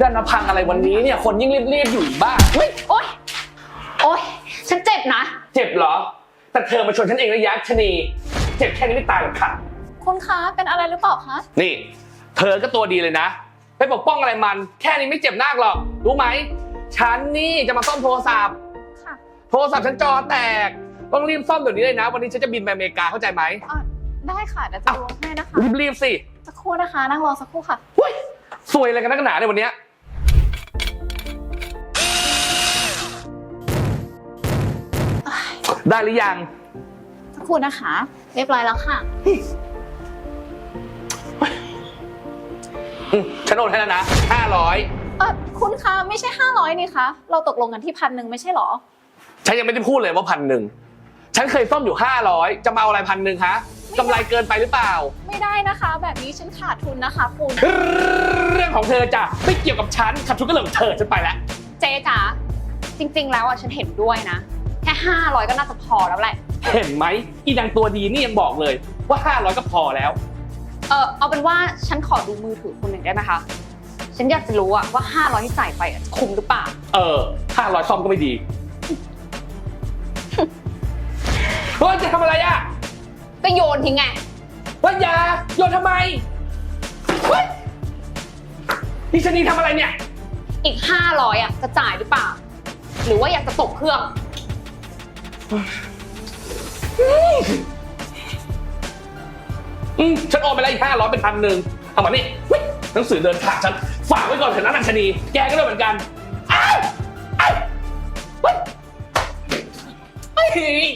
ดันมาพังอะไรวันนี้เนี่ยคนยิ่งรีบๆอยู่อีกบ้าเฮ้ยโอ๊ย โอ๊ย ฉันเจ็บนะ เจ็บเหรอ แต่เธอมาชนฉันเองนะยักษ์ชะนี เจ็บแค่นี้ไม่ตายหรอกค่ะ คุณคะ เป็นอะไรหรือเปล่าคะ นี่ เธอก็ตัวดีเลยนะ ไปปกป้องอะไรมัน แค่นี้ไม่เจ็บมากหรอก รู้ไหม ฉันนี่จะมาซ่อมโทรศัพท์ ค่ะ โทรศัพท์ฉันจอแตก ต้องรีบซ่อมเดี๋ยวนี้เลยนะ วันนี้ฉันจะบินไปอเมริกาเข้าใจไหม อะได้ค่ะเดี๋ยวจะดูให้นะคะ รีบๆสิ สักครู่นะคะ นั่งรอสักครู่ค่ะหุ้ยสวยอะไรกันนักหนาในยวันเนี้ย ได้หรือยังสักครู่นะคะ เรียบร้อยแล้วค่ะ อืมฉันโอนให้แล้วนะห้าร้อยเออคุณคะไม่ใช่ 500 นี่คะ เราตกลงกันที่พันหนึ่งไม่ใช่เหรอ ฉันยังไม่ได้พูดเลยว่าพันหนึ่งฉันเคยซ่อมอยู่ห้าร้อยจะมาเอาอะไรพันหนึ่งฮะกำไรเกินไปหรือเปล่า ไม่ได้นะคะ แบบนี้ฉันขาดทุนนะคะ คุณ เรื่องของเธอจ้ะไม่เกี่ยวกับฉันขัดทุนก็เรื่องของเธอฉันไปแล้ว เจ๊จ๋าจริง ๆ แล้วอะฉันเห็นด้วยนะแค่ 500 ก็น่าจะพอแล้วแหละ เห็นไหมอีนางตัวดีนี่ยังบอกเลยว่าห้าร้อยก็พอแล้ว เออเอาเป็นว่าฉันขอดูมือถือคุณหนึ่งได้ไหมคะ ฉันอยากจะรู้อะว่า 500 ที่จ่ายไปอะคุ้มหรือเปล่า เออห้าร้อยซ่อมก็ไม่ดี เฮ้ยจะทำอะไรอะก็โยนทิ้งไง วัญญาโยนทำไมเฮ้ยนี่ชนีทำอะไรเนี่ย อีก 500อะจะจ่ายหรือเปล่า หรือว่าอยากจะตกเครื่อง อืมฉันโอนไปแล้วอีกห้าร้อยเป็นพันหนึ่งเอามานี่เฮ้ยหนังสือเดินขาดฉัน ฝากไว้ก่อนเถอะนะนางชนี แกก็ด้วยเหมือนกันอ้าวอ้าวเฮ้ยเฮ้ย